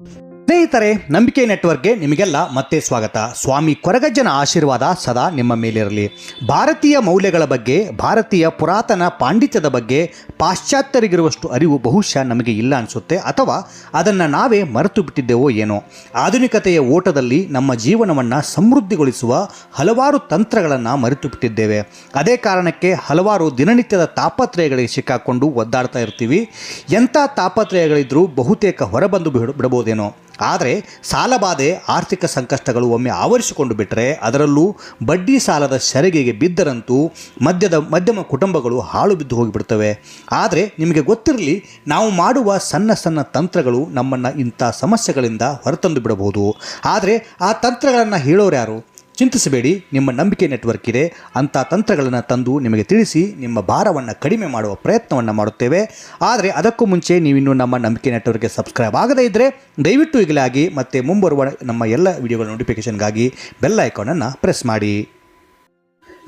You. ಸ್ನೇಹಿತರೆ, ನಂಬಿಕೆ ನೆಟ್ವರ್ಕ್ಗೆ ನಿಮಗೆಲ್ಲ ಮತ್ತೆ ಸ್ವಾಗತ. ಸ್ವಾಮಿ ಕೊರಗಜ್ಜನ ಆಶೀರ್ವಾದ ಸದಾ ನಿಮ್ಮ ಮೇಲಿರಲಿ. ಭಾರತೀಯ ಮೌಲ್ಯಗಳ ಬಗ್ಗೆ, ಭಾರತೀಯ ಪುರಾತನ ಪಾಂಡಿತ್ಯದ ಬಗ್ಗೆ ಪಾಶ್ಚಾತ್ಯರಿಗಿರುವಷ್ಟು ಅರಿವು ಬಹುಶಃ ನಮಗೆ ಇಲ್ಲ ಅನಿಸುತ್ತೆ, ಅಥವಾ ಅದನ್ನು ನಾವೇ ಮರೆತು ಬಿಟ್ಟಿದ್ದೇವೋ ಏನೋ. ಆಧುನಿಕತೆಯ ಓಟದಲ್ಲಿ ನಮ್ಮ ಜೀವನವನ್ನು ಸಮೃದ್ಧಿಗೊಳಿಸುವ ಹಲವಾರು ತಂತ್ರಗಳನ್ನು ಮರೆತು ಬಿಟ್ಟಿದ್ದೇವೆ. ಅದೇ ಕಾರಣಕ್ಕೆ ಹಲವಾರು ದಿನನಿತ್ಯದ ತಾಪತ್ರಯಗಳಿಗೆ ಸಿಕ್ಕಾಕೊಂಡು ಒದ್ದಾಡ್ತಾ ಇರ್ತೀವಿ. ಎಂಥ ತಾಪತ್ರಯಗಳಿದ್ದರೂ ಬಹುತೇಕ ಹೊರಬಂದು ಬಿಡ, ಬಿಡಬಹುದೇನೋ. ಆದರೆ ಸಾಲಬಾಧೆ ಆರ್ಥಿಕ ಸಂಕಷ್ಟಗಳು ಒಮ್ಮೆ ಆವರಿಸಿಕೊಂಡು ಬಿಟ್ಟರೆ ಅದರಲ್ಲೂ ಬಡ್ಡಿ ಸಾಲದ ಸೆರಿಗೆಗೆ ಬಿದ್ದರಂತೂ ಮಧ್ಯದ ಮಧ್ಯಮ ಕುಟುಂಬಗಳು ಹಾಳು ಬಿದ್ದು ಹೋಗಿಬಿಡ್ತವೆ. ಆದರೆ ನಿಮಗೆ ಗೊತ್ತಿರಲಿ, ನಾವು ಮಾಡುವ ಸಣ್ಣ ಸಣ್ಣ ತಂತ್ರಗಳು ನಮ್ಮನ್ನು ಇಂಥ ಸಮಸ್ಯೆಗಳಿಂದ ಹೊರತಂದು ಬಿಡಬಹುದು. ಆದರೆ ಆ ತಂತ್ರಗಳನ್ನು ಹೇಳೋರು ಯಾರು? ಚಿಂತಿಸಬೇಡಿ, ನಿಮ್ಮ ನಂಬಿಕೆ ನೆಟ್ವರ್ಕ್ ಇದೆ, ಅಂಥ ತಂತ್ರಗಳನ್ನು ತಂದು ನಿಮಗೆ ತಿಳಿಸಿ, ನಿಮ್ಮ ಭಾರವನ್ನು ಕಡಿಮೆ ಮಾಡುವ ಪ್ರಯತ್ನವನ್ನು ಮಾಡುತ್ತೇವೆ. ಆದರೆ ಅದಕ್ಕೂ ಮುಂಚೆ ನೀವಿನ್ನೂ ನಮ್ಮ ನಂಬಿಕೆ ನೆಟ್ವರ್ಕ್ಗೆ ಸಬ್ಸ್ಕ್ರೈಬ್ ಆಗದೇ ಇದ್ದರೆ ದಯವಿಟ್ಟು ಈಗಲೇ ಆಗಿ ಮತ್ತು ಮುಂಬರುವ ನಮ್ಮ ಎಲ್ಲ ವಿಡಿಯೋಗಳ ನೋಟಿಫಿಕೇಷನ್ಗಾಗಿ ಬೆಲ್ ಐಕಾನನ್ನು ಪ್ರೆಸ್ ಮಾಡಿ.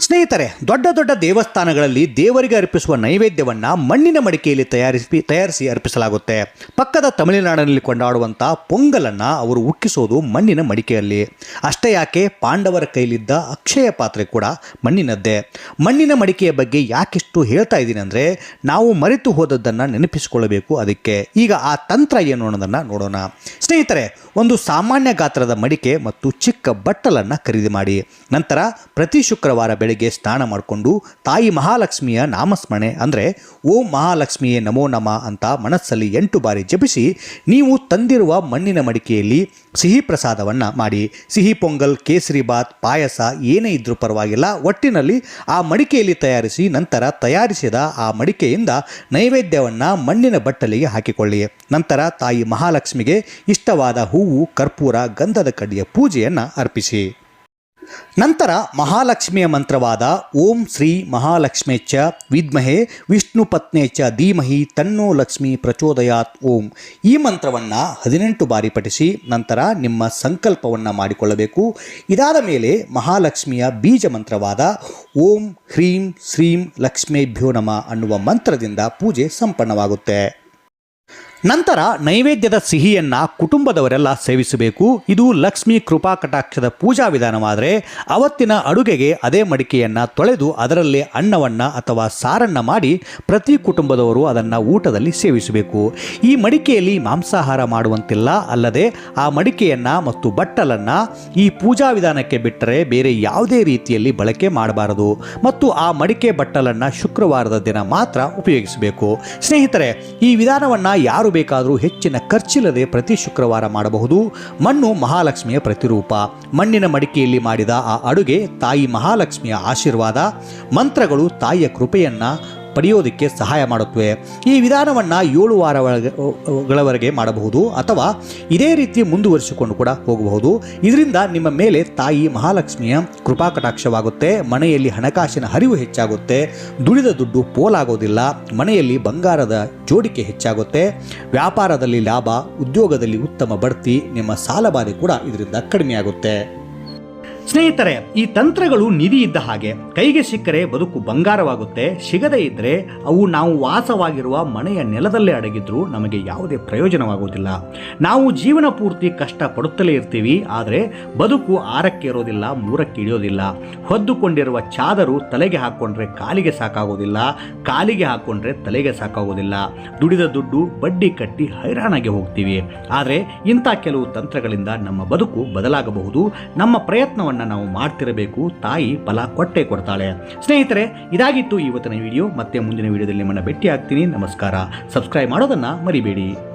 ಸ್ನೇಹಿತರೆ, ದೊಡ್ಡ ದೊಡ್ಡ ದೇವಸ್ಥಾನಗಳಲ್ಲಿ ದೇವರಿಗೆ ಅರ್ಪಿಸುವ ನೈವೇದ್ಯವನ್ನು ಮಣ್ಣಿನ ಮಡಿಕೆಯಲ್ಲಿ ತಯಾರಿಸಿ ತಯಾರಿಸಿ ಅರ್ಪಿಸಲಾಗುತ್ತೆ. ಪಕ್ಕದ ತಮಿಳುನಾಡಿನಲ್ಲಿ ಕೊಂಡಾಡುವಂಥ ಪೊಂಗಲನ್ನು ಅವರು ಉಕ್ಕಿಸೋದು ಮಣ್ಣಿನ ಮಡಿಕೆಯಲ್ಲಿ. ಅಷ್ಟೇ ಯಾಕೆ, ಪಾಂಡವರ ಕೈಲಿದ್ದ ಅಕ್ಷಯ ಪಾತ್ರೆ ಕೂಡ ಮಣ್ಣಿನದ್ದೇ. ಮಣ್ಣಿನ ಮಡಿಕೆಯ ಬಗ್ಗೆ ಯಾಕಿಷ್ಟು ಹೇಳ್ತಾ ಇದ್ದೀನಿ ಅಂದರೆ, ನಾವು ಮರೆತು ಹೋದದ್ದನ್ನು ನೆನಪಿಸಿಕೊಳ್ಳಬೇಕು ಅದಕ್ಕೆ. ಈಗ ಆ ತಂತ್ರ ಏನು ಅನ್ನೋದನ್ನು ನೋಡೋಣ. ಸ್ನೇಹಿತರೆ, ಒಂದು ಸಾಮಾನ್ಯ ಗಾತ್ರದ ಮಡಿಕೆ ಮತ್ತು ಚಿಕ್ಕ ಬಟ್ಟಲನ್ನು ಖರೀದಿ ಮಾಡಿ. ನಂತರ ಪ್ರತಿ ಶುಕ್ರವಾರ ಬೆಳಗ್ಗೆ ಸ್ನಾನ ಮಾಡಿಕೊಂಡು ತಾಯಿ ಮಹಾಲಕ್ಷ್ಮಿಯ ನಾಮಸ್ಮರಣೆ ಅಂದರೆ ಓಂ ಮಹಾಲಕ್ಷ್ಮಿಯೇ ನಮೋ ನಮ ಅಂತ ಮನಸ್ಸಲ್ಲಿ ಎಂಟು ಬಾರಿ ಜಪಿಸಿ ನೀವು ತಂದಿರುವ ಮಣ್ಣಿನ ಮಡಿಕೆಯಲ್ಲಿ ಸಿಹಿ ಪ್ರಸಾದವನ್ನು ಮಾಡಿ, ಸಿಹಿ ಪೊಂಗಲ್, ಕೇಸರಿ ಬಾತ್, ಪಾಯಸ ಏನೇ ಇದ್ರೂ ಪರವಾಗಿಲ್ಲ, ಒಟ್ಟಿನಲ್ಲಿ ಆ ಮಡಿಕೆಯಲ್ಲಿ ತಯಾರಿಸಿ ನಂತರ ತಯಾರಿಸಿದ ಆ ಮಡಿಕೆಯಿಂದ ನೈವೇದ್ಯವನ್ನು ಮಣ್ಣಿನ ಬಟ್ಟಲಿಗೆ ಹಾಕಿಕೊಳ್ಳಿ. ನಂತರ ತಾಯಿ ಮಹಾಲಕ್ಷ್ಮಿಗೆ ಇಷ್ಟವಾದ ಹೂವು, ಕರ್ಪೂರ, ಗಂಧದ ಕಡ್ಡಿಯ ಪೂಜೆಯನ್ನು ಅರ್ಪಿಸಿ. ನಂತರ ಮಹಾಲಕ್ಷ್ಮಿಯ ಮಂತ್ರವಾದ ಓಂ ಶ್ರೀ ಮಹಾಲಕ್ಷ್ಮೇ ಚ ವಿದ್ಮಹೆ ವಿಷ್ಣು ಪತ್ನೇ ಚ ಧೀಮಹಿ ತನ್ನೋ ಲಕ್ಷ್ಮಿ ಪ್ರಚೋದಯಾತ್ ಓಂ. ಈ ಮಂತ್ರವನ್ನು ಹದಿನೆಂಟು ಬಾರಿ ಪಠಿಸಿ ನಂತರ ನಿಮ್ಮ ಸಂಕಲ್ಪವನ್ನು ಮಾಡಿಕೊಳ್ಳಬೇಕು. ಇದಾದ ಮೇಲೆ ಮಹಾಲಕ್ಷ್ಮಿಯ ಬೀಜ ಮಂತ್ರವಾದ ಓಂ ಹ್ರೀಂ ಶ್ರೀಂ ಲಕ್ಷ್ಮೇಭ್ಯೋ ನಮ ಅನ್ನುವ ಮಂತ್ರದಿಂದ ಪೂಜೆ ಸಂಪನ್ನವಾಗುತ್ತೆ. ನಂತರ ನೈವೇದ್ಯದ ಸಿಹಿಯನ್ನು ಕುಟುಂಬದವರೆಲ್ಲ ಸೇವಿಸಬೇಕು. ಇದು ಲಕ್ಷ್ಮೀ ಕೃಪಾ ಕಟಾಕ್ಷದ ಪೂಜಾ ವಿಧಾನವಾದರೆ ಅವತ್ತಿನ ಅಡುಗೆಗೆ ಅದೇ ಮಡಿಕೆಯನ್ನು ತೊಳೆದು ಅದರಲ್ಲೇ ಅನ್ನವನ್ನು ಅಥವಾ ಸಾರನ್ನ ಮಾಡಿ ಪ್ರತಿ ಕುಟುಂಬದವರು ಅದನ್ನು ಊಟದಲ್ಲಿ ಸೇವಿಸಬೇಕು. ಈ ಮಡಿಕೆಯಲ್ಲಿ ಮಾಂಸಾಹಾರ ಮಾಡುವಂತಿಲ್ಲ, ಅಲ್ಲದೆ ಆ ಮಡಿಕೆಯನ್ನು ಮತ್ತು ಬಟ್ಟಲನ್ನು ಈ ಪೂಜಾ ವಿಧಾನಕ್ಕೆ ಬಿಟ್ಟರೆ ಬೇರೆ ಯಾವುದೇ ರೀತಿಯಲ್ಲಿ ಬಳಕೆ ಮಾಡಬಾರದು. ಮತ್ತು ಆ ಮಡಿಕೆ ಬಟ್ಟಲನ್ನು ಶುಕ್ರವಾರದ ದಿನ ಮಾತ್ರ ಉಪಯೋಗಿಸಬೇಕು. ಸ್ನೇಹಿತರೆ, ಈ ವಿಧಾನವನ್ನು ಯಾರು ಬೇಕಾದರೂ ಹೆಚ್ಚಿನ ಖರ್ಚಿಲ್ಲದೆ ಪ್ರತಿ ಶುಕ್ರವಾರ ಮಾಡಬಹುದು. ಮಣ್ಣು ಮಹಾಲಕ್ಷ್ಮಿಯ ಪ್ರತಿರೂಪ. ಮಣ್ಣಿನ ಮಡಿಕೆಯಲ್ಲಿ ಮಾಡಿದ ಆ ಅಡುಗೆ ತಾಯಿ ಮಹಾಲಕ್ಷ್ಮಿಯ ಆಶೀರ್ವಾದ. ಮಂತ್ರಗಳು ತಾಯಿಯ ಕೃಪೆಯನ್ನು ಪಡೆಯೋದಕ್ಕೆ ಸಹಾಯ ಮಾಡುತ್ತವೆ. ಈ ವಿಧಾನವನ್ನು ಏಳು ವಾರಗಳವರೆಗೆ ಮಾಡಬಹುದು ಅಥವಾ ಇದೇ ರೀತಿ ಮುಂದುವರಿಸಿಕೊಂಡು ಕೂಡ ಹೋಗಬಹುದು. ಇದರಿಂದ ನಿಮ್ಮ ಮೇಲೆ ತಾಯಿ ಮಹಾಲಕ್ಷ್ಮಿಯ ಕೃಪಾ ಕಟಾಕ್ಷವಾಗುತ್ತೆ. ಮನೆಯಲ್ಲಿ ಹಣಕಾಸಿನ ಹರಿವು ಹೆಚ್ಚಾಗುತ್ತೆ. ದುಡಿದ ದುಡ್ಡು ಪೋಲಾಗೋದಿಲ್ಲ. ಮನೆಯಲ್ಲಿ ಬಂಗಾರದ ಜೋಡಿಕೆ ಹೆಚ್ಚಾಗುತ್ತೆ. ವ್ಯಾಪಾರದಲ್ಲಿ ಲಾಭ, ಉದ್ಯೋಗದಲ್ಲಿ ಉತ್ತಮ ಬಡ್ತಿ, ನಿಮ್ಮ ಸಾಲಬಾಧೆ ಕೂಡ ಇದರಿಂದ ಕಡಿಮೆಯಾಗುತ್ತೆ. ಸ್ನೇಹಿತರೆ, ಈ ತಂತ್ರಗಳು ನಿಧಿ ಇದ್ದ ಹಾಗೆ ಕೈಗೆ ಸಿಕ್ಕರೆ ಬದುಕು ಬಂಗಾರವಾಗುತ್ತೆ. ಸಿಗದೇ ಇದ್ದರೆ ಅವು ನಾವು ವಾಸವಾಗಿರುವ ಮನೆಯ ನೆಲದಲ್ಲೇ ಅಡಗಿದ್ರೂ ನಮಗೆ ಯಾವುದೇ ಪ್ರಯೋಜನವಾಗುವುದಿಲ್ಲ. ನಾವು ಜೀವನ ಪೂರ್ತಿ ಕಷ್ಟ ಪಡುತ್ತಲೇ ಇರ್ತೀವಿ, ಆದರೆ ಬದುಕು ಆರಕ್ಕೆ ಇರೋದಿಲ್ಲ ಮೂರಕ್ಕೆ ಇಳಿಯೋದಿಲ್ಲ. ಹೊದ್ದುಕೊಂಡಿರುವ ಚಾದರು ತಲೆಗೆ ಹಾಕ್ಕೊಂಡ್ರೆ ಕಾಲಿಗೆ ಸಾಕಾಗೋದಿಲ್ಲ ಕಾಲಿಗೆ ಹಾಕ್ಕೊಂಡ್ರೆ ತಲೆಗೆ ಸಾಕಾಗೋದಿಲ್ಲ ದುಡಿದ ದುಡ್ಡು ಬಡ್ಡಿ ಕಟ್ಟಿ ಹೈರಾಣಾಗಿ ಹೋಗ್ತೀವಿ. ಆದರೆ ಇಂಥ ಕೆಲವು ತಂತ್ರಗಳಿಂದ ನಮ್ಮ ಬದುಕು ಬದಲಾಗಬಹುದು, ನಮ್ಮ ಪ್ರಯತ್ನವನ್ನು ನಾವು ಮಾಡ್ತಿರಬೇಕು, ತಾಯಿ ಫಲ ಕೊಟ್ಟೆ ಕೊಡ್ತಾಳೆ. ಸ್ನೇಹಿತರೆ, ಇದಾಗಿತ್ತು ಇವತ್ತಿನ ವಿಡಿಯೋ. ಮತ್ತೆ ಮುಂದಿನ ವಿಡಿಯೋದಲ್ಲಿ ನಿಮ್ಮನ್ನು ಭೇಟಿ ಆಗ್ತೀನಿ ನಮಸ್ಕಾರ. ಸಬ್ಸ್ಕ್ರೈಬ್ ಮಾಡೋದನ್ನು ಮರಿಬೇಡಿ.